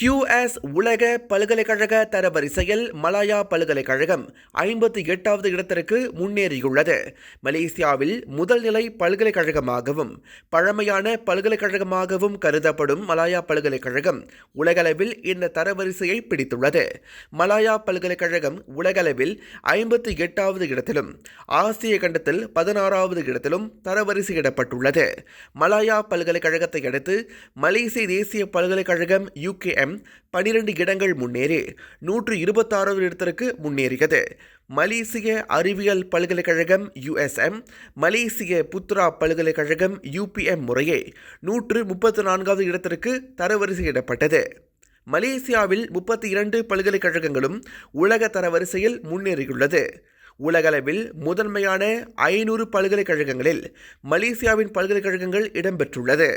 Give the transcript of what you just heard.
QS உலக பல்கலைக்கழக தரவரிசையில் மலாயா பல்கலைக்கழகம் ஐம்பத்தி எட்டாவது இடத்திற்கு முன்னேறியுள்ளது. மலேசியாவில் முதல்நிலை பல்கலைக்கழகமாகவும் பழமையான பல்கலைக்கழகமாகவும் கருதப்படும் மலாயா பல்கலைக்கழகம் உலகளவில் இந்த தரவரிசையை பிடித்துள்ளது. மலாயா பல்கலைக்கழகம் உலகளவில் ஐம்பத்தி எட்டாவது இடத்திலும் ஆசிய கண்டத்தில் பதினாறாவது இடத்திலும் தரவரிசையிடப்பட்டுள்ளது. மலாயா பல்கலைக்கழகத்தை அடுத்து மலேசிய தேசிய பல்கலைக்கழகம் யூகேஎம் பனிரெண்டு இடங்கள் முன்னேறி நூற்று இருபத்தாறாவது இடத்திற்கு முன்னேறியது மலேசிய அறிவியல் பல்கலைக்கழகம் யுஎஸ்எம் மலேசிய புத்ரா பல்கலைக்கழகம் யூபிஎம் முறையே நூற்று முப்பத்து நான்காவது இடத்திற்கு தரவரிசையிடப்பட்டது. மலேசியாவில் முப்பத்தி இரண்டு பல்கலைக்கழகங்களும் உலக தரவரிசையில் முன்னேறியுள்ளது. உலகளவில் முதன்மையான ஐநூறு பல்கலைக்கழகங்களில் மலேசியாவின் பல்கலைக்கழகங்கள் இடம்பெற்றுள்ளது.